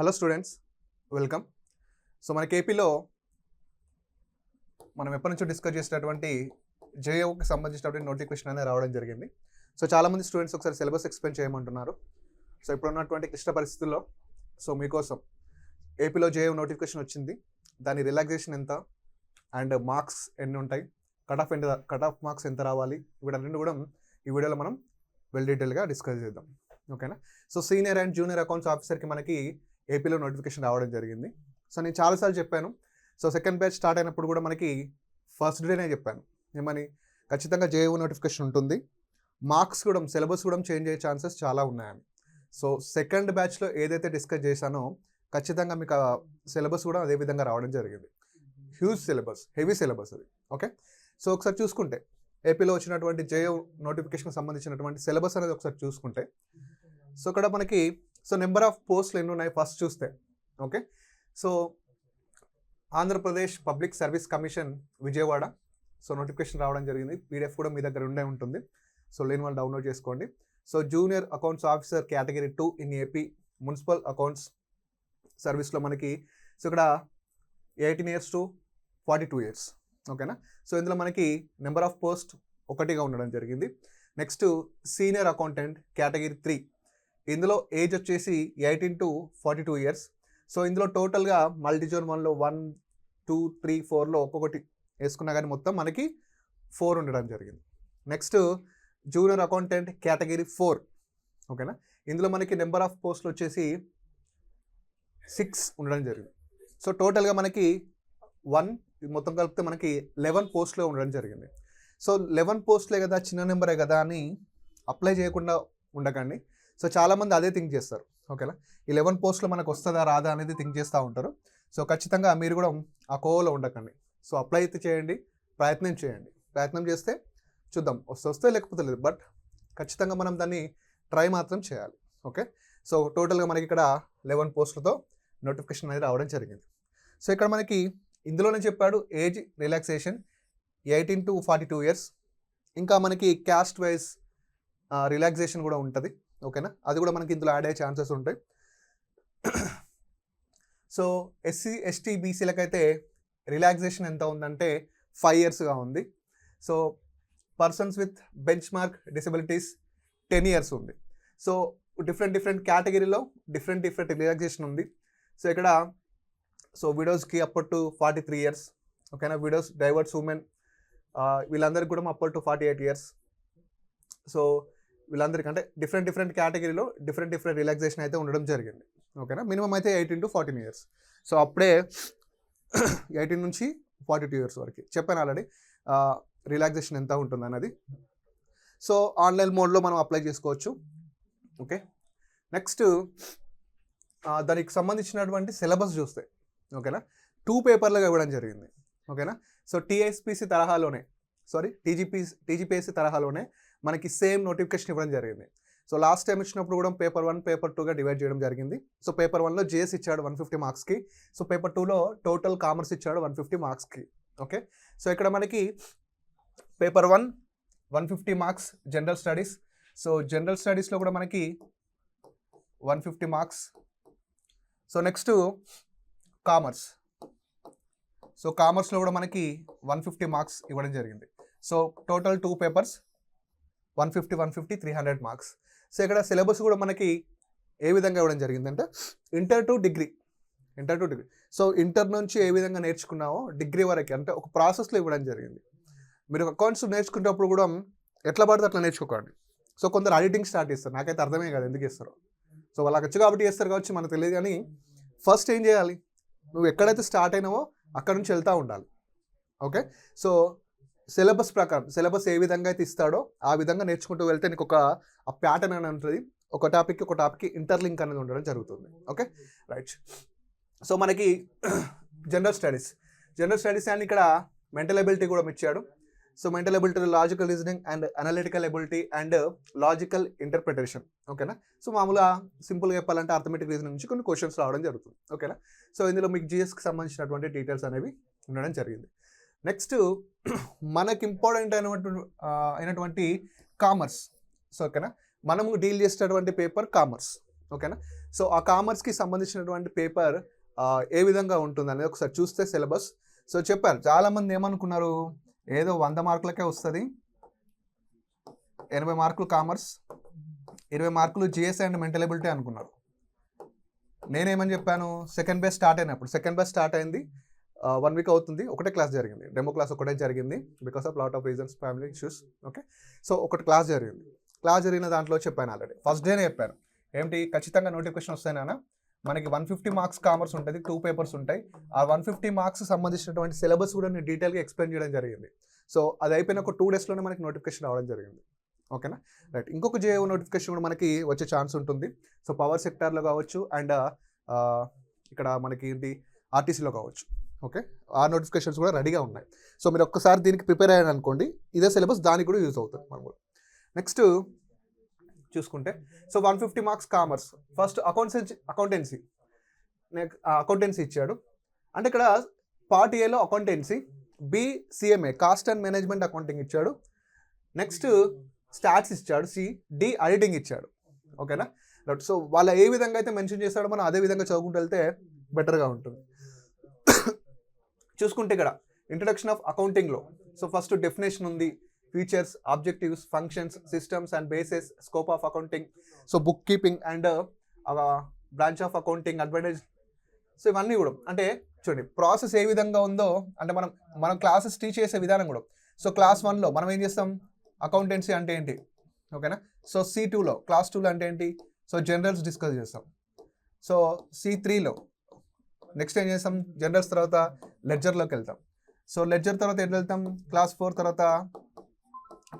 Hello students welcome. So మనకి ఏపీలో మనం ఎప్పటి నుంచో డిస్కస్ చేసినటువంటి జేఓకి సంబంధించినటువంటి నోటిఫికేషన్ అనేది రావడం జరిగింది. సో చాలామంది స్టూడెంట్స్ ఒకసారి సిలబస్ ఎక్స్ప్లెయిన్ చేయమంటున్నారు. సో ఇప్పుడు ఉన్నటువంటి క్లిష్ట పరిస్థితుల్లో సో మీకోసం ఏపీలో జేఏ నోటిఫికేషన్ వచ్చింది. దాని రిలాక్సేషన్ ఎంత? అండ్ మార్క్స్ ఎన్ని ఉంటాయి? కట్ ఆఫ్ ఎంత కట్ ఆఫ్ మార్క్స్ ఎంత రావాలి? వీటన్నింటి కూడా ఈ వీడియోలో మనం వెల్ డీటెయిల్గా డిస్కస్ చేద్దాం. ఓకేనా? So senior and junior accounts ఆఫీసర్కి మనకి ఏపీలో నోటిఫికేషన్ రావడం జరిగింది. సో నేను చాలాసార్లు చెప్పాను. సో సెకండ్ బ్యాచ్ స్టార్ట్ అయినప్పుడు కూడా మనకి ఫస్ట్ డేనే చెప్పాను. ఏమని ఖచ్చితంగా జేఓ నోటిఫికేషన్ ఉంటుంది. మార్క్స్ కూడా సిలబస్ కూడా చేంజ్ అయ్యే ఛాన్సెస్ చాలా ఉన్నాయని. సో సెకండ్ బ్యాచ్లో ఏదైతే డిస్కస్ చేశానో ఖచ్చితంగా మీకు ఆ సిలబస్ కూడా అదే విధంగా రావడం జరిగింది. హ్యూజ్ సిలబస్ హెవీ సిలబస్ అది. ఓకే? సో ఒకసారి చూసుకుంటే ఏపీలో వచ్చినటువంటి జేఓ నోటిఫికేషన్కి సంబంధించినటువంటి సిలబస్ అనేది ఒకసారి చూసుకుంటే సో ఇక్కడ మనకి సో నెంబర్ ఆఫ్ పోస్టులు ఎన్ని ఉన్నాయి ఫస్ట్ చూస్తే okay? So Andhra Pradesh public service commission Vijayawada so notification రావడం జరిగింది. పీడిఎఫ్ కూడా మీ దగ్గర ఉండే ఉంటుంది. సో లేని వాళ్ళు డౌన్లోడ్ చేసుకోండి. So junior accounts officer category two in AP municipal accounts సర్వీస్లో మనకి సో ఇక్కడ eighteen years to forty two years ఓకేనా? సో ఇందులో మనకి నెంబర్ ఆఫ్ పోస్ట్ ఒకటిగా ఉండడం జరిగింది. Next senior accountant category three ఇందులో ఏజ్ వచ్చేసి eighteen to forty two years. So ఇందులో టోటల్గా మల్టీజోన్ వన్లో వన్ టూ త్రీ ఫోర్లో ఒక్కొక్కటి వేసుకున్నా కానీ మొత్తం మనకి ఫోర్ ఉండడం జరిగింది. Next junior accountant category four. ఓకేనా? ఇందులో మనకి నెంబర్ ఆఫ్ పోస్టులు వచ్చేసి సిక్స్ ఉండడం జరిగింది. సో టోటల్గా మనకి వన్ మొత్తం కలిపితే మనకి లెవెన్ పోస్ట్లో ఉండడం జరిగింది. సో లెవెన్ పోస్ట్లే కదా చిన్న నెంబరే కదా అని అప్లై చేయకుండా ఉండకండి. సో చాలామంది అదే థింక్ చేస్తారు. ఓకేనా? ఈ లెవెన్ పోస్ట్లో మనకు వస్తుందా రాదా అనేది థింక్ చేస్తూ ఉంటారు. సో ఖచ్చితంగా మీరు కూడా ఆ కోవలో ఉండకండి. సో అప్లై అయితే చేయండి ప్రయత్నం చేయండి. ప్రయత్నం చేస్తే చూద్దాం వస్తే వస్తే లేకపోతే లేదు. బట్ ఖచ్చితంగా మనం దాన్ని ట్రై మాత్రం చేయాలి. ఓకే? సో టోటల్గా మనకి ఇక్కడ లెవెన్ పోస్టులతో నోటిఫికేషన్ అనేది రావడం జరిగింది. సో ఇక్కడ మనకి ఇందులోనే చెప్పాడు age relaxation eighteen to forty two years. ఇంకా మనకి క్యాస్ట్ వైజ్ రిలాక్సేషన్ కూడా ఉంటుంది. ఓకేనా? అది కూడా మనకి ఇందులో యాడ్ అయ్యే ఛాన్సెస్ ఉంటాయి. సో ఎస్సీ ఎస్టీ బీసీలకైతే రిలాక్సేషన్ ఎంత ఉందంటే ఫైవ్ ఇయర్స్గా ఉంది. So persons with benchmark disabilities ten years ఉంది సో డిఫరెంట్ డిఫరెంట్ కేటగిరీలో డిఫరెంట్ డిఫరెంట్ రిలాక్సేషన్ ఉంది. సో ఇక్కడ so విడోస్కి upper to forty three years ఓకేనా? విడోస్ డైవర్స్ ఉమెన్ వీళ్ళందరికీ కూడా upper to forty eight years so వీళ్ళందరికీ అంటే డిఫరెంట్ డిఫరెంట్ కేటగిరీలో డిఫరెంట్ డిఫరెంట్ రిలాక్సేషన్ అయితే ఉండడం జరిగింది. ఓకేనా? మినిమం అయితే eighteen to fourteen years so అప్పుడే ఎయిటీన్ నుంచి ఫార్టీ టూ ఇయర్స్ వరకు చెప్పాను ఆల్రెడీ రిలాక్సేషన్ ఎంత ఉంటుంది అన్నది. సో ఆన్లైన్ మోడ్లో మనం అప్లై చేసుకోవచ్చు. ఓకే? నెక్స్ట్ దానికి సంబంధించినటువంటి సిలబస్ చూస్తే. ఓకేనా? టూ పేపర్లుగా ఇవ్వడం జరిగింది. ఓకేనా? సో టీఎస్పిసి తరహాలోనే. సారీ టీజీపీ టీజీపీఎస్సీ తరహాలోనే మనకి సేమ్ నోటిఫికేషన్ ఇవ్వడం జరిగింది. సో లాస్ట్ టైం ఇచ్చినప్పుడు కూడా పేపర్ వన్ పేపర్ టూగా డివైడ్ చేయడం జరిగింది. సో పేపర్ వన్లో జేఎస్ ఇచ్చాడు వన్ ఫిఫ్టీ మార్క్స్కి. సో పేపర్ టూలో టోటల్ కామర్స్ ఇచ్చాడు వన్ ఫిఫ్టీ మార్క్స్కి. ఓకే? సో ఇక్కడ మనకి paper one one fifty marks general studies. So general స్టడీస్లో కూడా మనకి one fifty marks. So next commerce. So కామర్స్లో కూడా మనకి వన్ ఫిఫ్టీ మార్క్స్ ఇవ్వడం జరిగింది. So total two papers one fifty one fifty three hundred marks so ఇక్కడ syllabus కూడా మనకి ఏ విధంగా ఇవ్వడం జరిగిందంటే inter to degree inter to degree so inter నుంచి ఏ విధంగా నేర్చుకున్నామో డిగ్రీ వరకు అంటే ఒక ప్రాసెస్లో ఇవ్వడం జరిగింది. మీరు అకౌంట్స్ నేర్చుకునేటప్పుడు కూడా ఎట్లా పడితే అట్లా నేర్చుకోకండి. సో కొందరు ఎడిటింగ్ స్టార్ట్ చేస్తారు. నాకైతే అర్థమే కాదు ఎందుకు చేస్తారో. సో వాళ్ళకి వచ్చు కాబట్టి చేస్తారు కావచ్చు మనకు తెలియదు కానీ ఫస్ట్ ఏం చేయాలి? నువ్వు ఎక్కడైతే స్టార్ట్ అయినావో అక్కడ నుంచి వెళ్తూ ఉండాలి. ఓకే సో సిలబస్ ప్రకారం సిలబస్ ఏ విధంగా అయితే ఇస్తాడో ఆ విధంగా నేర్చుకుంటూ వెళ్తే నీకు ఒక ఆ ప్యాటర్న్ అని ఉంటుంది. ఒక టాపిక్కి ఒక టాపిక్కి ఇంటర్లింక్ అనేది ఉండడం జరుగుతుంది. ఓకే? రైట్. సో మనకి జనరల్ స్టడీస్. జనరల్ స్టడీస్ అని ఇక్కడ మెంటల్ ఎబిలిటీ కూడా ఇచ్చాడు. So mental ability logical reasoning and analytical ability and logical interpretation. ఓకేనా? సో మామూలుగా సింపుల్గా చెప్పాలంటే అర్థమెటిక్ రీజనింగ్ నుంచి కొన్ని క్వశ్చన్స్ రావడం జరుగుతుంది. ఓకేనా? సో ఇందులో మీకు జిఎస్కి సంబంధించినటువంటి డీటెయిల్స్ అనేవి ఉండడం జరిగింది. నెక్స్ట్ మనకి ఇంపార్టెంట్ అయినటువంటి అయినటువంటి కామర్స్. సో ఓకేనా? మనము డీల్ చేసేటటువంటి పేపర్ కామర్స్. ఓకేనా? సో ఆ కామర్స్కి సంబంధించినటువంటి పేపర్ ఏ విధంగా ఉంటుంది అనేది ఒకసారి చూస్తే సిలబస్. సో చెప్పారు. చాలామంది ఏమనుకున్నారు? ఏదో వంద మార్కులకే వస్తుంది. ఎనభై మార్కులు కామర్స్ ఇరవై మార్కులు జిఎస్ అండ్ మెంటల్ ఎబిలిటీ అనుకున్నారు. నేనేమని చెప్పాను? సెకండ్ బేస్ స్టార్ట్ అయినప్పుడు. సెకండ్ బెస్ట్ స్టార్ట్ అయింది. వన్ వీక్ అవుతుంది. ఒకటే క్లాస్ జరిగింది. డెమో క్లాస్ ఒకటే జరిగింది because of lot of reasons family issues okay so ఒకటి క్లాస్ జరిగింది. క్లాస్ జరిగిన దాంట్లో చెప్పాను ఆల్రెడీ ఫస్ట్ డేనే చెప్పాను. ఏంటి? ఖచ్చితంగా నోటిఫికేషన్ వస్తాయినా మనకి వన్ ఫిఫ్టీ మార్క్స్ కామర్స్ ఉంటుంది. టూ పేపర్స్ ఉంటాయి. ఆ వన్ ఫిఫ్టీ మార్క్స్ సంబంధించినటువంటి సిలబస్ కూడా నేను డీటెయిల్గా ఎక్స్ప్లెయిన్ చేయడం జరిగింది. సో అది అయిపోయిన ఒక టూ డేస్లోనే మనకి నోటిఫికేషన్ రావడం జరిగింది. ఓకేనా రైట్ ఇంకొక జేఓ నోటిఫికేషన్ కూడా మనకి వచ్చే ఛాన్స్ ఉంటుంది. సో పవర్ సెక్టార్లో కావచ్చు అండ్ ఇక్కడ మనకి ఏంటి? ఆర్టీసీలో కావచ్చు. ఓకే? ఆ నోటిఫికేషన్స్ కూడా రెడీగా ఉన్నాయి. సో మీరు ఒక్కసారి దీనికి ప్రిపేర్ అయ్యారు అనుకోండి ఇదే సిలబస్ దానికి కూడా యూజ్ అవుతుంది మనం కూడా. నెక్స్ట్ చూసుకుంటే so one fifty marks commerce. First accountancy accountancy. Next accountancy ఇచ్చాడు. అంటే ఇక్కడ పార్ట్ ఏలో accountancy B CMA cost and management accounting ఇచ్చాడు. నెక్స్ట్ స్టాట్స్ ఇచ్చాడు సి డి ఆడిటింగ్ ఇచ్చాడు. ఓకేనా? సో వాళ్ళ ఏ విధంగా అయితే మెన్షన్ చేస్తాడో మనం అదే విధంగా చదువుకుంటూ వెళ్తే బెటర్గా ఉంటుంది. చూసుకుంటే ఇక్కడ ఇంట్రడక్షన్ ఆఫ్ అకౌంటింగ్లో సో ఫస్ట్ డెఫినేషన్ ఉంది. Features objectives functions systems and bases scope of accounting so book keeping and branch of accounting advertise so ఇవన్నీ కూడా. అంటే చూడండి ప్రాసెస్ ఏ విధంగా ఉందో అంటే మనం మనం క్లాసెస్ టీచ్ చేసే విధానం కూడా. సో క్లాస్ వన్లో మనం ఏం చేస్తాం? అకౌంటెన్సీ అంటే ఏంటి? ఓకేనా సో సి టూలో క్లాస్ టూలో అంటే ఏంటి? సో జనరల్స్ డిస్కస్ చేస్తాం. సో సి త్రీలో నెక్స్ట్ ఏం చేస్తాం? జనరల్స్ తర్వాత లెడ్జర్లోకి వెళ్తాం. సో లెడ్జర్ తర్వాత ఎటు వెళ్తాం? క్లాస్ ఫోర్ తర్వాత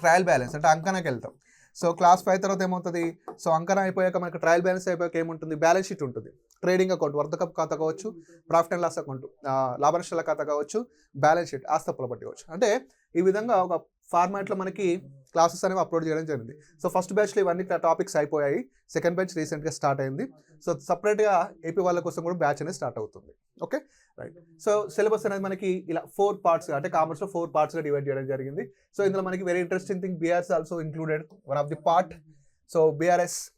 ట్రయల్ బ్యాలెన్స్ అంటే అంకనకి వెళ్తాం. సో క్లాస్ ఫైవ్ తర్వాత ఏమవుతుంది? సో అంకన అయిపోయాక మనకి ట్రయల్ బ్యాలెన్స్ అయిపోయాక ఏముంటుంది? బ్యాలెన్స్ షీట్ ఉంటుంది. ట్రేడింగ్ అకౌంట్ వర్ధకప్ ఖాతా కావచ్చు ప్రాఫిట్ అండ్ లాస్ అకౌంట్ లాభనష్టాల ఖాతా కావచ్చు బ్యాలెన్స్ షీట్ ఆస్తప్పుల పట్టి కావచ్చు. అంటే ఈ విధంగా ఒక ఫార్మాట్లో మనకి క్లాసెస్ అనేవి అప్లోడ్ చేయడం జరిగింది. సో ఫస్ట్ బ్యాచ్లో ఇవన్నీ టాపిక్స్ అయిపోయాయి. సెకండ్ బ్యాచ్ రీసెంట్గా స్టార్ట్ అయింది. సో సపరేట్గా ఏపీ వాళ్ళ కోసం కూడా బ్యాచ్ అనేది స్టార్ట్ అవుతుంది. ఓకే? రైట్. సో సిలబస్ అనేది మనకి ఇలా ఫోర్ పార్ట్స్ అంటే కామర్స్లో ఫోర్ పార్ట్స్గా డివైడ్ చేయడం జరిగింది. సో ఇందులో మనకి very interesting thing BRS also included one of the part. So BRS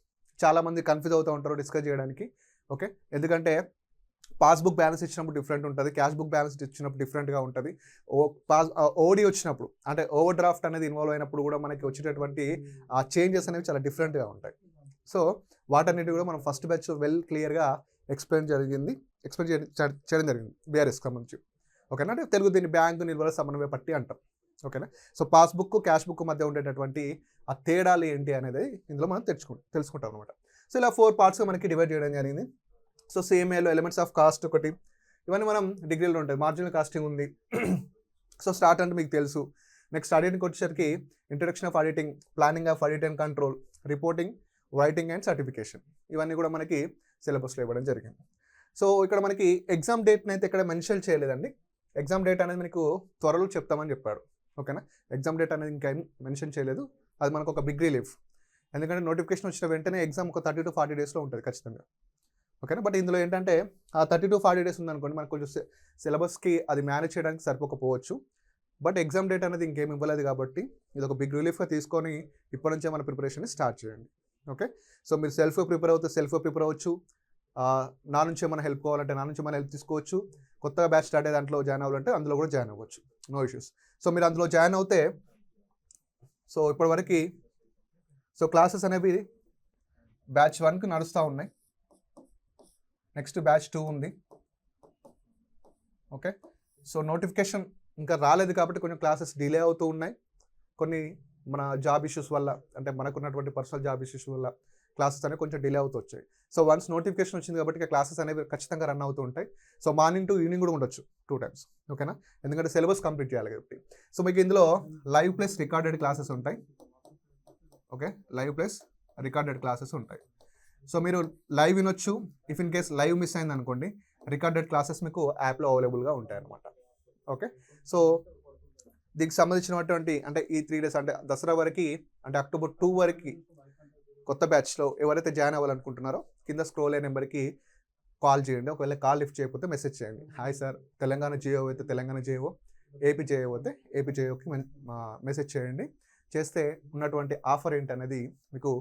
చాలామంది కన్ఫ్యూజ్ అవుతూ ఉంటారు డిస్కస్ చేయడానికి. ఓకే? ఎందుకంటే పాస్బుక్ బ్యాలెన్స్ ఇచ్చినప్పుడు డిఫరెంట్ ఉంటుంది క్యాష్ బుక్ బ్యాలెన్స్ ఇచ్చినప్పుడు డిఫరెంట్గా ఉంటుంది. ఓ పాస్ ఓడి వచ్చినప్పుడు అంటే ఓవర్ డ్రాఫ్ట్ అనేది ఇన్వాల్వ్ అయినప్పుడు కూడా మనకి వచ్చేటటువంటి ఆ చేంజెస్ అనేవి చాలా డిఫరెంట్గా ఉంటాయి. సో వాటన్నిటి కూడా మనం ఫస్ట్ బ్యాచ్ వెల్ క్లియర్గా ఎక్స్ప్లెయిన్ జరిగింది ఎక్స్ప్లెయిన్ చేయడం జరిగింది బీఆర్ఎస్ సంబంధించి. ఓకేనా? అంటే తెలుగు దీన్ని బ్యాంకు నిల్వల సమన్వయ పట్టి అంటాం. ఓకేనా? సో పాస్బుక్ క్యాష్ బుక్ మధ్య ఉండేటటువంటి ఆ తేడాలు ఏంటి అనేది ఇందులో మనం తెచ్చుకుంటాం తెలుసుకుంటాం అనమాట సో ఇలా ఫోర్ పార్ట్స్గా మనకి డివైడ్ చేయడం జరిగింది. సో సిఎంఏలో ఎలిమెంట్స్ ఆఫ్ కాస్ట్ ఒకటి. ఇవన్నీ మనం డిగ్రీలో ఉంటాయి. మార్జినల్ కాస్టింగ్ ఉంది. సో స్టార్ట్ అంటే మీకు తెలుసు. నెక్స్ట్ ఆడిటింగ్కి వచ్చేసరికి introduction of auditing planning of audit and control reporting writing and certification ఇవన్నీ కూడా మనకి సిలబస్లో ఇవ్వడం జరిగింది. సో ఇక్కడ మనకి ఎగ్జామ్ డేట్ని అయితే ఇక్కడ మెన్షన్ చేయలేదండి. ఎగ్జామ్ డేట్ అనేది మీకు త్వరలో చెప్తామని చెప్పాడు. ఓకేనా? ఎగ్జామ్ డేట్ అనేది ఇంకా మెన్షన్ చేయలేదు. అది మనకు ఒక బిగ్ రిలీఫ్ ఎందుకంటే నోటిఫికేషన్ వచ్చిన వెంటనే ఎగ్జామ్ ఒక థర్టీ టు ఫార్టీ డేస్లో ఉంటుంది ఖచ్చితంగా. ఓకేనా? బట్ ఇందులో ఏంటంటే ఆ థర్టీ టు ఫార్టీ డేస్ ఉందనుకోండి మనకు కొంచెం సిలబస్కి అది మేనేజ్ చేయడానికి సరిపోకపోవచ్చు. బట్ ఎగ్జామ్ డేట్ అనేది ఇంకేం ఇవ్వలేదు కాబట్టి ఇది ఒక బిగ్ రిలీఫ్గా తీసుకొని ఇప్పటి నుంచే మన ప్రిపరేషన్ స్టార్ట్ చేయండి. ఓకే? సో మీరు సెల్ఫ్ ప్రిపేర్ అవుతే సెల్ఫ్ ప్రిపేర్ అవ్వచ్చు. నా నుంచి ఏమైనా హెల్ప్ కావాలంటే నా నుంచి ఏమైనా హెల్ప్ తీసుకోవచ్చు. కొత్తగా బ్యాచ్ స్టార్ట్ అయ్యే దాంట్లో జాయిన్ అవ్వాలంటే అందులో కూడా జాయిన్ అవ్వచ్చు. నో ఇష్యూస్ సో మీరు అందులో జాయిన్ అవుతే సో ఇప్పటివరకు సో క్లాసెస్ అనేవి బ్యాచ్ వన్కి నడుస్తూ ఉన్నాయి. నెక్స్ట్ బ్యాచ్ టూ ఉంది. ఓకే. సో నోటిఫికేషన్ ఇంకా రాలేదు కాబట్టి కొన్ని క్లాసెస్ డిలే అవుతూ ఉన్నాయి. కొన్ని మన జాబ్ ఇష్యూస్ వల్ల అంటే మనకున్నటువంటి పర్సనల్ జాబ్ ఇష్యూస్ వల్ల క్లాసెస్ అనేవి కొంచెం డిలే అవుతూ వచ్చాయి. సో వన్స్ నోటిఫికేషన్ వచ్చింది కాబట్టి క్లాసెస్ అనేవి ఖచ్చితంగా రన్ అవుతూ ఉంటాయి. సో మార్నింగ్ టు ఈవినింగ్ కూడా ఉండొచ్చు టూ టైమ్స్. ఓకేనా? ఎందుకంటే సిలబస్ కంప్లీట్ చేయాలి కాబట్టి. సో మీకు ఇందులో లైవ్ ప్లస్ రికార్డెడ్ క్లాసెస్ ఉంటాయి. Okay? Live plus recorded classes ఉంటాయి. సో మీరు లైవ్ వినొచ్చు. If in case live miss అయింది అనుకోండి రికార్డెడ్ క్లాసెస్ మీకు యాప్లో అవైలబుల్గా ఉంటాయి అనమాట ఓకే? సో దీనికి సంబంధించినటువంటి అంటే ఈ త్రీ డేస్ అంటే దసరా వరకు అంటే అక్టోబర్ టూ వరకు కొత్త బ్యాచ్లో ఎవరైతే జాయిన్ అవ్వాలనుకుంటున్నారో కింద స్క్రోల్ అయ్యే నెంబర్కి కాల్ చేయండి. ఒకవేళ కాల్ లిఫ్ట్ చేయకపోతే మెసేజ్ చేయండి. హాయ్ సార్ తెలంగాణ జియో అయితే తెలంగాణ జియో ఏపీ జియో అయితే ఏపీ జియోకి మెసేజ్ చేయండి. చేస్తే ఉన్నటువంటి ఆఫర్ ఏంటనేది మీకు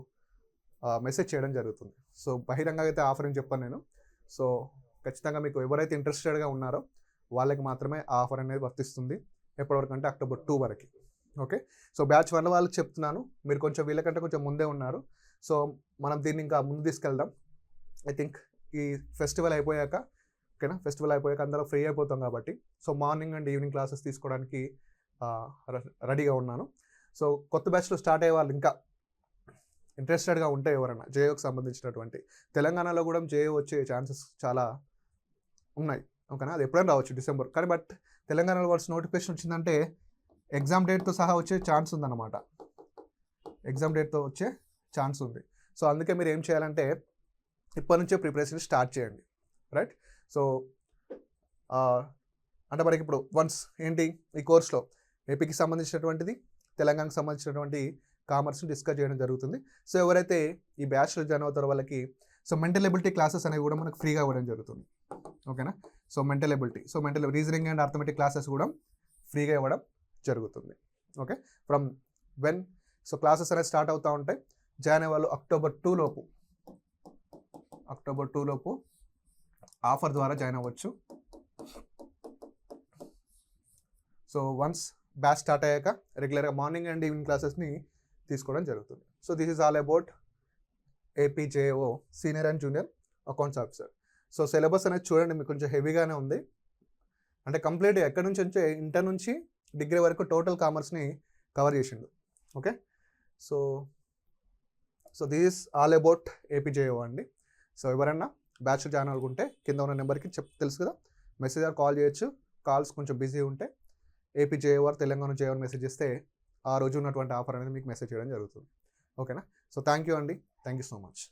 మెసేజ్ చేయడం జరుగుతుంది. సో బహిరంగంగా అయితే ఆఫర్ అని చెప్పాను నేను. సో ఖచ్చితంగా మీకు ఎవరైతే ఇంట్రెస్టెడ్గా ఉన్నారో వాళ్ళకి మాత్రమే ఆఫర్ అనేది వర్తిస్తుంది. ఎప్పటివరకు అంటే అక్టోబర్ టూ వరకు. ఓకే సో బ్యాచ్ వన్ వాళ్ళకి చెప్తున్నాను. మీరు కొంచెం వీళ్ళకంటే కొంచెం ముందే ఉన్నారు. సో మనం దీన్ని ఇంకా ముందు తీసుకెళ్దాం. ఐ థింక్ ఈ ఫెస్టివల్ అయిపోయాక ఓకేనా ఫెస్టివల్ అయిపోయాక అందరూ ఫ్రీ అయిపోతాం కాబట్టి so morning and evening classes తీసుకోవడానికి రెడీగా ఉన్నాను. సో కొత్త బ్యాచ్లో స్టార్ట్ అయ్యే వాళ్ళు ఇంకా ఇంట్రెస్టెడ్గా ఉంటే ఎవరైనా జేఓకి సంబంధించినటువంటి. తెలంగాణలో కూడా జేఏ వచ్చే ఛాన్సెస్ చాలా ఉన్నాయి. ఓకేనా? అది ఎప్పుడైనా రావచ్చు డిసెంబర్. కానీ బట్ తెలంగాణలో వాళ్ళ నోటిఫికేషన్ వచ్చిందంటే ఎగ్జామ్ డేట్తో సహా వచ్చే ఛాన్స్ ఉందన్నమాట. ఎగ్జామ్ డేట్తో వచ్చే ఛాన్స్ ఉంది. సో అందుకే మీరు ఏం చేయాలంటే ఇప్పటి నుంచే ప్రిపరేషన్ స్టార్ట్ చేయండి. రైట్? సో అంటే మనకి ఇప్పుడు వన్స్ ఏంటి? ఈ కోర్స్లో ఏపీకి సంబంధించినటువంటిది తెలంగాణకు సంబంధించినటువంటి కామర్స్ని డిస్కస్ చేయడం జరుగుతుంది. సో ఎవరైతే ఈ బ్యాచ్లో జాయిన్ అవుతారో వాళ్ళకి సో మెంటల్ ఎబిలిటీ క్లాసెస్ అనేవి కూడా మనకు ఫ్రీగా ఇవ్వడం జరుగుతుంది. ఓకేనా? So mental ability so mental reasoning and arithmetic classes కూడా ఫ్రీగా ఇవ్వడం జరుగుతుంది. Okay? From when so classes అనేవి స్టార్ట్ అవుతూ ఉంటాయి. జాయిన్ అయ్యే వాళ్ళు అక్టోబర్ టూ లోపు అక్టోబర్ టూ లోపు ఆఫర్ ద్వారా జాయిన్ అవ్వచ్చు. సో వన్స్ బ్యాచ్ స్టార్ట్ అయ్యాక రెగ్యులర్గా మార్నింగ్ అండ్ ఈవినింగ్ క్లాసెస్ని తీసుకోవడం జరుగుతుంది. So this is all about APJO senior and junior accounts officer so syllabus అనేది చూడండి మీకు కొంచెం హెవీగానే ఉంది. అంటే కంప్లీట్ ఎక్కడి నుంచి వచ్చే ఇంటర్ నుంచి డిగ్రీ వరకు టోటల్ కామర్స్ని కవర్ చేసిండు. Okay? So so this is all about APJO అండి. సో ఎవరైనా బ్యాచ్ జాయిన్ అనుకుంటే కింద ఉన్న నెంబర్కి చెప్ తెలుసు కదా? మెసేజ్ ఆర్ కాల్ చేయొచ్చు. కాల్స్ కొంచెం బిజీ ఉంటే AP JOR Telangana JOR message చేస్తే ఆ రోజు ఉన్నటువంటి ఆఫర్ అనేది మీకు మెసేజ్ చేయడం జరుగుతుంది. ఓకేనా సో థ్యాంక్ యూ అండి. Thank you so much